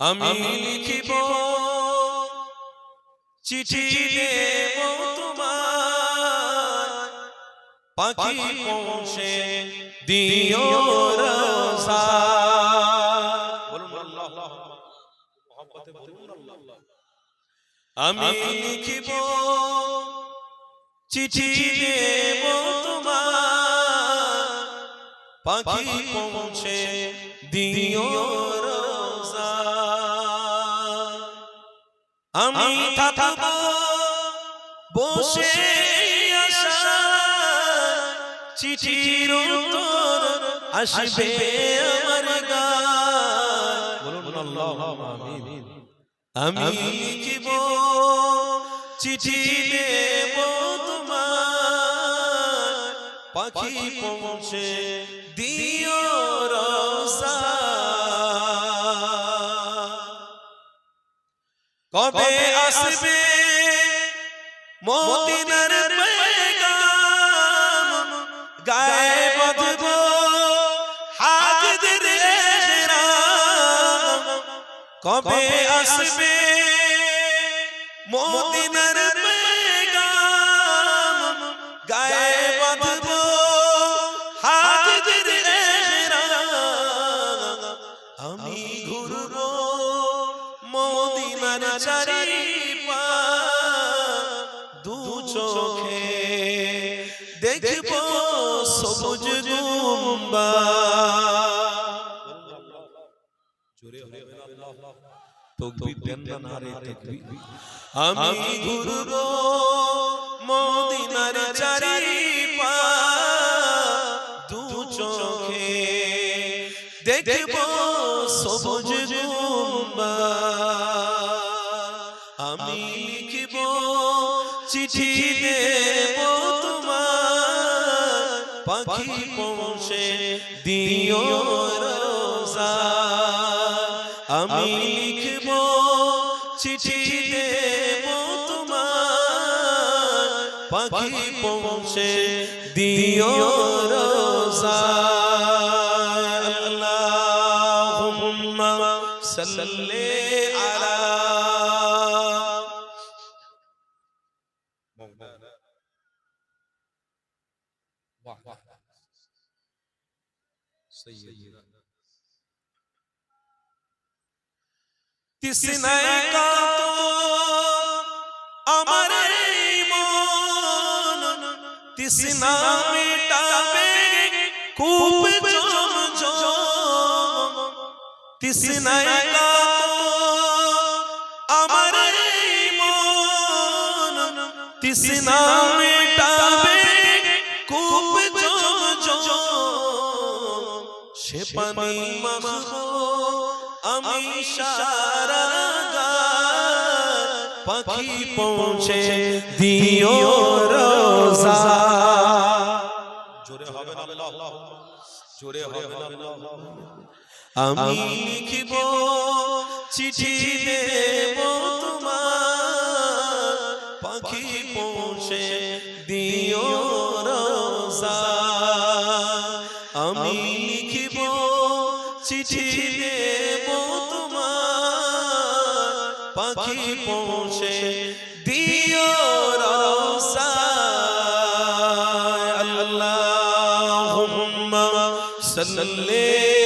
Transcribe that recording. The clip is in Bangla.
আমি লিখিব চিঠি দেব তোমার পাখি পৌঁছে দিও রসা। বলুন আল্লাহ। মহব্বতে বলুন আল্লাহ আমি লিখিব চিঠি দেব তোমার পাখি পৌঁছে দিও আমি থাকব বসে আশা চিঠির উত্তর আসবে আমার বলুন আমিন। আমি লিখিব চিঠি দেব তোমার পাখি পৌঁছে দিও রসা কবে আসবে মদিনার পেগাম? গায়ে বাঁধব হাজদের এহরাম। কবে আসবে মদিনার পেগাম? গায়ে বাঁধব হাজদের এহরাম। আমি ঘুরব মদিনার চারিপা দু চোখে দেখব সবুজ গুম্বা। আমি ঘুরব মদিনার চারিপা দু চোখে দেখব সবুজ গুম্বা। চিঠি দেব তোমার পাখি পৌঁছে দিও রোজা। আমি লিখব চিঠি দেব তোমার পাখি পৌঁছে দিও রোজা। আল্লাহুম্মা সাল্লি আলা वाह वाह का तो अमर ईमान? तिसना मिटावे खूब जोम जोम तिसने का तो अमर ईमान? तिसना मिटावे সে পানি আমি সারা পাখি পৌঁছে দিও রোজা। জোরে হবে আল্লাহ। জোরে হবে আল্লাহ আমি লিখিব চিঠি দেব। পাখি পৌঁছে দিও রোজা আল্লাহুম্মা সাল্লি